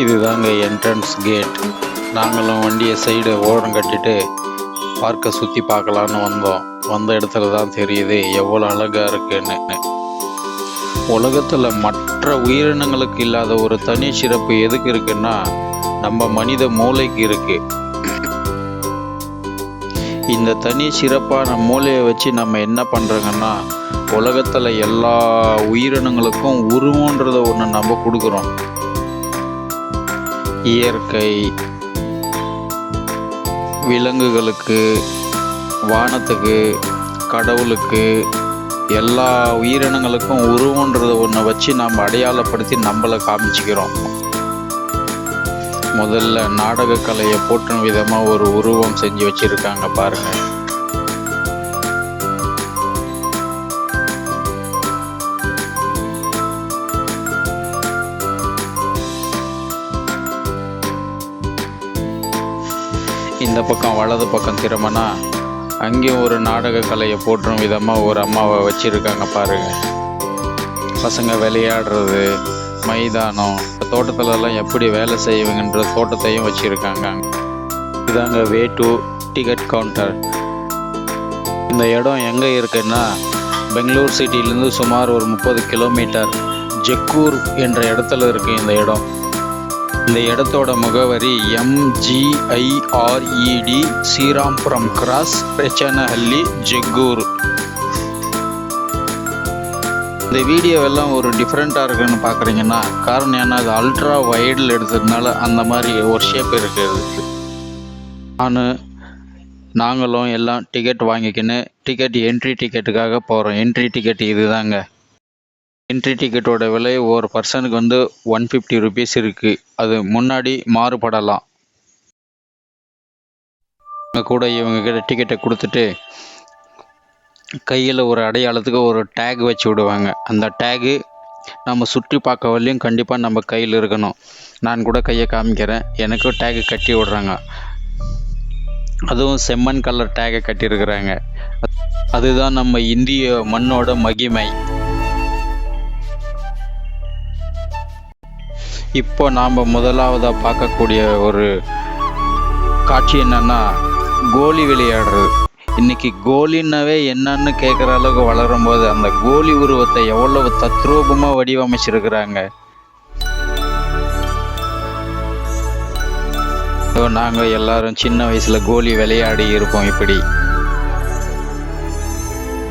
இதுதாங்க entrance gate நாங்களும் வண்டியை சைடு ஓரம் கட்டிட்டு பார்க்கை சுற்றி பார்க்கலான்னு வந்தோம். வந்த இடத்துல தான் தெரியுது எவ்வளோ அழகாக இருக்குன்னு. உலகத்தில் மற்ற உயிரினங்களுக்கு இல்லாத ஒரு தனி சிறப்பு எதுக்கு இருக்குன்னா நம்ம மனித மூளைக்கு இருக்கு. இந்த தனி சிறப்பான மூளையை வச்சு நம்ம என்ன பண்ணுறோங்கன்னா உலகத்தில் எல்லா உயிரினங்களுக்கும் உருவன்றதை ஒன்று நம்ம கொடுக்குறோம். இயற்கை விலங்குகளுக்கு வானத்துக்கு கடவுளுக்கு எல்லா உயிரினங்களுக்கும் உருவன்றத ஒன்றை வச்சு நம்ம அடையாளப்படுத்தி நம்மளை காமிச்சிக்கிறோம். முதல்ல நாடக கலையை போற்றும் விதமாக ஒரு உருவம் செஞ்சு வச்சுருக்காங்க பாருங்கள் இந்த பக்கம் வலது பக்கம் திரும்பினா அங்கேயும் ஒரு நாடக கலையை போற்றும் விதமாக ஒரு அம்மாவை வச்சுருக்காங்க பாருங்கள் பசங்க விளையாடுறது மைதானம் தோட்டத்துலலாம் எப்படி வேலை செய்வீங்கன்ற தோட்டத்தையும் வச்சுருக்காங்க இதாங்க வே டு டிக்கெட் கவுண்டர். இந்த இடம் எங்கே இருக்குன்னா பெங்களூர் சிட்டியிலேருந்து சுமார் ஒரு முப்பது கிலோமீட்டர் ஜெக்கூர் என்ற இடத்துல இருக்குது இந்த இடம். இந்த இடத்தோட முகவரி எம்ஜிஐஆர்இடி ஸ்ரீராம்புரம் கிராஸ் பிரச்சனஹள்ளி ஜெக்கூர் இந்த வீடியோவெல்லாம் ஒரு டிஃப்ரெண்ட்டாக இருக்குன்னு பார்க்குறீங்கன்னா காரணம் ஏன்னா அது அல்ட்ரா வைடில் எடுத்ததுனால அந்த மாதிரி ஒரு ஷேப் இருக்குது நான் நாங்களும் எல்லாம் டிக்கெட் வாங்கிக்கின்னு டிக்கெட் என்ட்ரி டிக்கெட்டுக்காக போகிறோம் என்ட்ரி டிக்கெட் இதுதாங்க. என்ட்ரி டிக்கெட்டோட விலை ஒரு பர்சனுக்கு வந்து ஒன் ஃபிஃப்டி ருபீஸ் இருக்குது அது முன்னாடி மாறுபடலாம். இவங்க கூட இவங்க கிட்ட டிக்கெட்டை கொடுத்துட்டு கையில் ஒரு அடையாளத்துக்கு ஒரு டேக் வச்சு விடுவாங்க. அந்த டேகு நம்ம சுற்றி பார்க்க வரலையும் கண்டிப்பாக நம்ம கையில் இருக்கணும். நான் கூட கையை காமிக்கிறேன். எனக்கும் டேகு கட்டி விடுறாங்க. அதுவும் செம்மண் கலர் டேகை கட்டியிருக்கிறாங்க. அதுதான் நம்ம இந்திய மண்ணோட மகிமை. இப்போ நாம் முதலாவதாக பார்க்கக்கூடிய ஒரு காட்சி என்னன்னா கோலி விளையாடுறது இன்னைக்கு கோலின்னாவே என்னன்னு கேட்குற அளவுக்கு வளரும் போது அந்த கோலி உருவத்தை எவ்வளவு தத்ரூபமாக வடிவமைச்சிருக்கிறாங்க. நாங்கள் எல்லாரும் சின்ன வயசில் கோலி விளையாடி இருப்போம் இப்படி.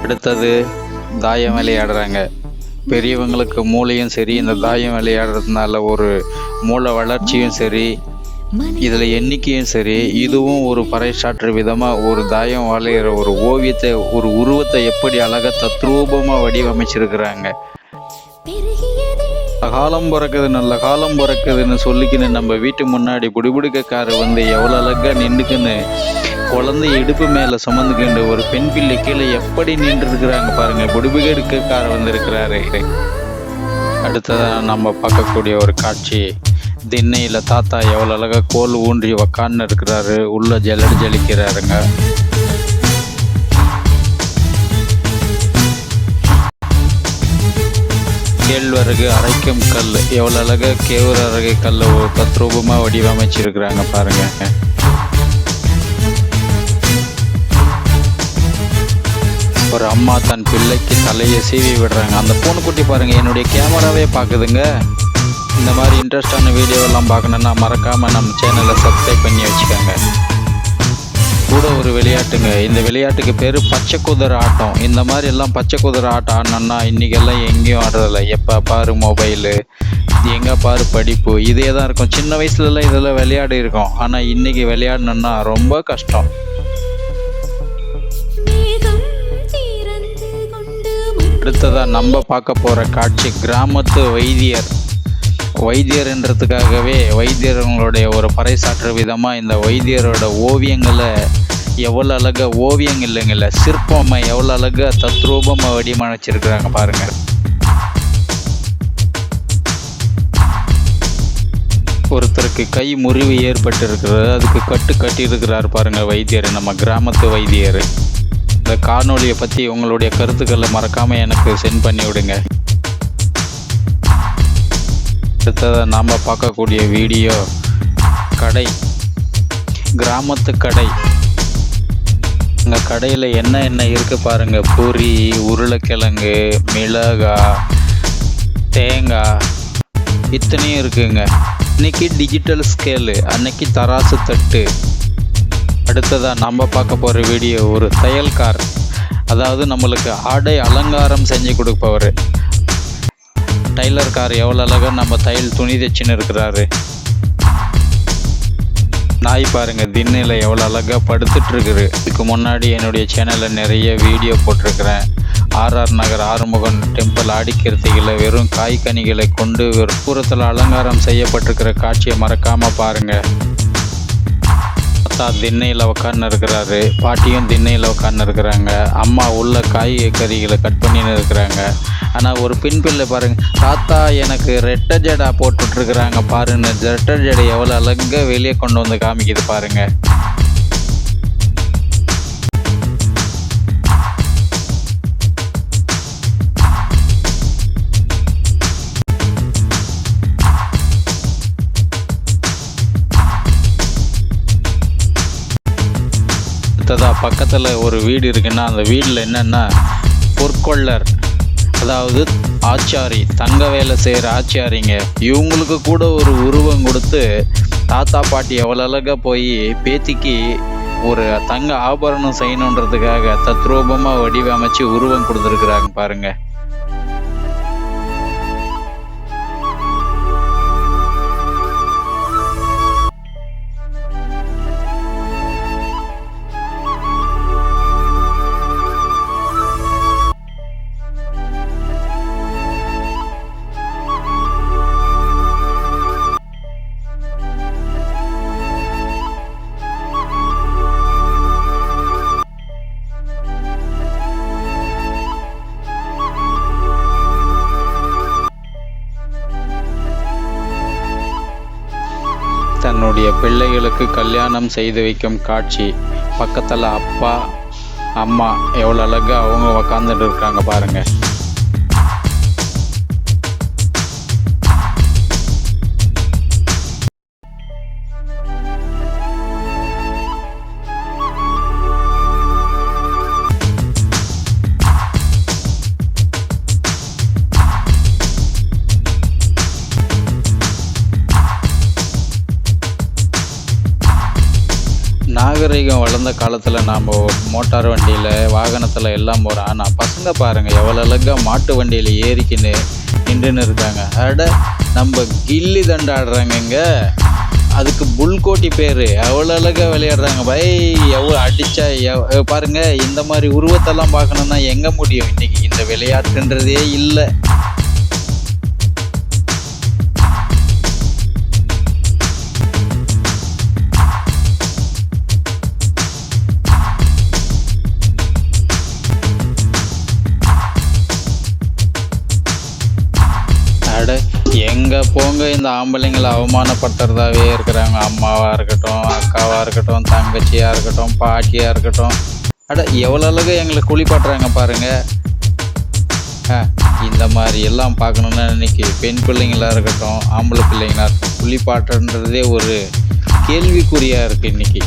அடுத்தது தாயம் விளையாடுறாங்க. பெரியவங்களுக்கு மூளையும் சரி இந்த தாயம் விளையாடுறதுனால ஒரு மூளை வளர்ச்சியும் சரி இதில் எண்ணிக்கையும் சரி இதுவும் ஒரு பறைசாற்று விதமாக ஒரு தாயம் வளையிற ஒரு ஓவியத்தை ஒரு உருவத்தை எப்படி அழகாக தத்ரூபமாக வடிவமைச்சிருக்கிறாங்க. காலம் பிறக்குது நல்ல காலம் பிறக்குதுன்னு சொல்லிக்கின்னு நம்ம வீட்டு முன்னாடி புடிபுடிக்கக்காரர் வந்து எவ்வளோ அழகாக நின்றுக்குன்னு குழந்தை இடுப்பு மேலே சுமந்துக்கிண்டு ஒரு பெண் பிள்ளை கீழே எப்படி நின்றுருக்குறாங்க பாருங்கள் புடிபுடிக்கக்காரர் வந்திருக்கிறாரு. அடுத்ததான் நம்ம பார்க்கக்கூடிய ஒரு காட்சி. திண்ணையில் தாத்தா எவ்வளோ அழகாக கோல் ஊன்றி உக்கான்னு இருக்கிறாரு உள்ள ஜலடி ஜலிக்கிறாருங்க. கேழ்வரகு அரைக்கும் கல். எவ்வளோ அழகாக கேழ்வரகு கல்லை ஒரு தத்ரூபமாக வடிவமைச்சிருக்கிறாங்க பாருங்க. ஒரு அம்மா தன் பிள்ளைக்கு தலையை சீவி விடுறாங்க. அந்த பூனைக்குட்டி பாருங்க என்னுடைய கேமராவே பார்க்குதுங்க இந்த மாதிரி இன்ட்ரெஸ்டான வீடியோவெல்லாம் பார்க்கணுன்னா மறக்காமல் நம்ம சேனலை சப்ஸ்கிரைப் பண்ணி வச்சுக்கோங்க. கூட ஒரு விளையாட்டுங்க. இந்த விளையாட்டுக்கு பேர் பச்சை குதிரை ஆட்டம். இந்த மாதிரி எல்லாம் பச்சை குதிரை ஆட்டம் ஆடணும்னா இன்றைக்கெல்லாம் எங்கேயும் ஆடுறதில்ல. எப்போ பாரு மொபைலு எங்கே பாரு படிப்பு இதே தான் இருக்கும். சின்ன வயசுலலாம் இதெல்லாம் விளையாடி இருக்கும். ஆனால் இன்றைக்கி விளையாடணுன்னா ரொம்ப கஷ்டம். அடுத்ததாக நம்ம பார்க்க போகிற காட்சி கிராமத்து வைத்தியர். வைத்தியர்ன்றதுக்காகவே வைத்தியர்களுடைய ஒரு பறைசாற்று விதமாக இந்த வைத்தியரோட ஓவியங்களை எவ்வளோ அழகாக ஓவியம் இல்லைங்கல்ல சிற்பமாக எவ்வளோ அழகாக தத்ரூபமாக வடிவமைச்சிருக்கிறாங்க பாருங்கள் ஒருத்தருக்கு கை முறிவு ஏற்பட்டு இருக்கிறது அதுக்கு கட்டு கட்டியிருக்கிறார் பாருங்கள் வைத்தியர் நம்ம கிராமத்து வைத்தியர். இந்த காணொலியை பற்றி உங்களுடைய கருத்துக்களை மறக்காமல் எனக்கு சென்ட் பண்ணி விடுங்க. அடுத்ததாக நாம் பார்க்கக்கூடிய வீடியோ கடை. கிராமத்து கடை. இந்த கடையில் என்ன என்ன இருக்குது பாருங்கள் பூரி உருளைக்கிழங்கு மிளகாய் தேங்காய் இத்தனையும் இருக்குங்க. இன்றைக்கி டிஜிட்டல் ஸ்கேலு அன்னைக்கு தராசு தட்டு. அடுத்ததாக நம்ம பார்க்க போகிற வீடியோ ஒரு தையல்கார். அதாவது நம்மளுக்கு ஆடை அலங்காரம் செஞ்சு கொடுப்பவர். டைலர் கார் எவ்வளோ அழகாக நம்ம தையல் துணி தைச்சின்னு இருக்கிறாரு. நாய் பாருங்கள் திண்ணையில் எவ்வளோ அழகாக படுத்துகிட்டுருக்குது இதுக்கு முன்னாடி என்னுடைய சேனலில் நிறைய வீடியோ போட்டிருக்கிறேன். ஆர்ஆர் நகர் ஆறுமுகன் டெம்பிள் ஆடிக்கிருத்திகளை வெறும் காய்கனிகளை கொண்டு வெறும் அலங்காரம் செய்யப்பட்டிருக்கிற காட்சியை மறக்காமல் பாருங்கள் தாத்தா திண்ணையில் உட்கார்ந்து இருக்கிறாரு. பாட்டியும் திண்ணையில் உட்கார்ந்து இருக்கிறாங்க. அம்மா உள்ள காய் கறிகளை கட் பண்ணின்னு இருக்கிறாங்க. ஆனால் ஒரு பெண் பிள்ளை பாருங்க. தாத்தா எனக்கு ரெட்டை ஜடா போட்டுட்ருக்குறாங்க பாருங்க. ரெட்டை ஜடை எவ்வளோ அழகாக வெளியே கொண்டு வந்து காமிக்குது பாருங்கள் அடுத்ததாக பக்கத்தில் ஒரு வீடு இருக்குன்னா அந்த வீட்டில் என்னென்னா பொற்கொள்ளர். அதாவது ஆச்சாரி தங்க வேலை செய்கிற ஆச்சாரிங்க. இவங்களுக்கு கூட ஒரு உருவம் கொடுத்து தாத்தா பாட்டி எவ்வளோ அழகாக போய் பேத்திக்கு ஒரு தங்க ஆபரணம் செய்யணுன்றதுக்காக தத்ரூபமாக வடிவமைச்சு உருவம் கொடுத்துருக்குறாங்க பாருங்கள் தன்னுடைய பிள்ளைகளுக்கு கல்யாணம் செய்து வைக்கும் காட்சி. பக்கத்தில் அப்பா அம்மா எவ்வளோ அழகா அவங்க உக்காந்துட்டு இருக்காங்க பாருங்க. நாகரிகம் வளர்ந்த காலத்தில் நாம் மோட்டார் வண்டியில் வாகனத்தில் எல்லாம் போகிறோம் ஆனால் பசங்க பாருங்கள் எவ்வளோ அழகாக மாட்டு வண்டியில் ஏறிக்கின்னு நின்றுன்னு இருக்காங்க. அட நம்ம கில்லி தண்டாடுறாங்கங்க. அதுக்கு புல்கோட்டி பேர். எவ்வளோ அழகாக விளையாடுறாங்க. பை எவ்வளோ அடித்தா எவ் பாருங்கள் இந்த மாதிரி உருவத்தெல்லாம் பார்க்கணுன்னா எங்கே முடியும்? இன்றைக்கி இந்த விளையாட்டுன்றதே இல்லை. எங்கே போங்க இந்த ஆம்பளைங்களை அவமானப்படுத்துறதாவே இருக்கிறாங்க. அம்மாவாக இருக்கட்டும் அக்காவாக இருக்கட்டும் தங்கச்சியாக இருக்கட்டும் பாட்டியாக இருக்கட்டும். அட எவ்வளோ அழகு எங்களை குளிப்பாட்டுறாங்க பாருங்க. இந்த மாதிரி எல்லாம் பார்க்கணுன்னா இன்னைக்கு பெண் பிள்ளைங்களாக இருக்கட்டும் ஆம்பளை பிள்ளைங்களா இருக்கட்டும் குளிப்பாட்டுன்றதே ஒரு கேள்விக்குறியாக இருக்கு இன்னைக்கு.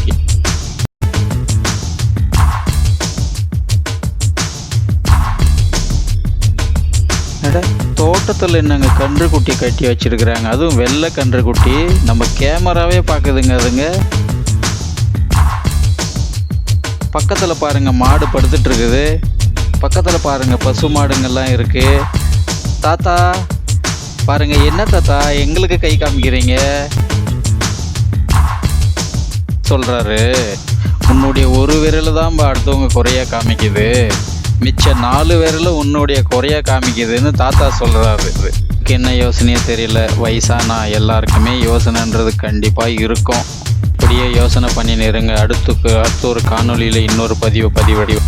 அட தோட்டத்தில் என்னங்க கன்றுக்குட்டி கட்டி வச்சுருக்குறாங்க. அதுவும் வெள்ளை கன்றுக்குட்டி நம்ம கேமராவே பார்க்குதுங்க அதுங்க. பக்கத்தில் பாருங்கள் மாடு படுத்துட்ருக்குது பக்கத்தில் பாருங்கள் பசு மாடுங்கள்லாம் இருக்குது தாத்தா பாருங்கள் என்ன தாத்தா? எங்களுக்கு கை காமிக்கிறீங்க? சொல்கிறாரு உன்னுடைய ஒரு விரல் தான் அடுத்தவங்க குறையாக காமிக்குது. மிச்ச நாலு பேரில் உன்னுடைய குறைய காமிக்குதுன்னு தாத்தா சொல்கிறாரு எனக்கு என்ன யோசனையே தெரியல. வயசானா எல்லாருக்குமே யோசனைன்றது கண்டிப்பாக இருக்கும். இப்படியே யோசனை பண்ணி இருங்க. அடுத்து அடுத்த ஒரு காணொலியில் இன்னொரு பதிவு பதிவடி